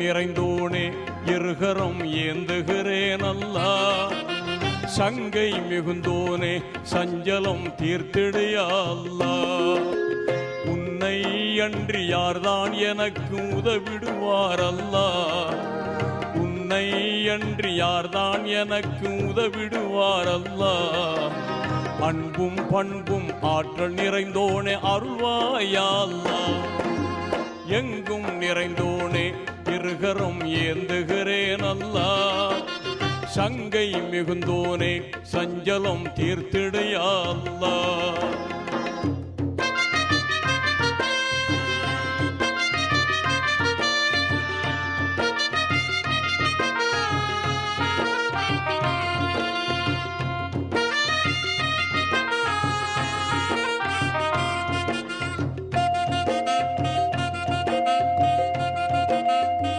நிறைந்தோனே இருகரம் ஏந்துகிறேன் அல்லா சங்கை மிகுந்தோனே சஞ்சலம் தீர்த்திடையா அல்லா உன்னை அன்றி யார்தான் எனக்கு உதவிடுவார் அல்லா உன்னை அன்றி யார்தான் எனக்கு உதவிடுவார் அல்லா அன்பும் பண்பும் ஆற்றல் நிறைந்தோனே அருள்வாயா அல்லா எங்கும் நிறைந்தோனே இருகரும் ஏந்துகிறேன் அல்லா. சங்கை மிகுந்தோனே சஞ்சலம் தீர்த்திடையல்லா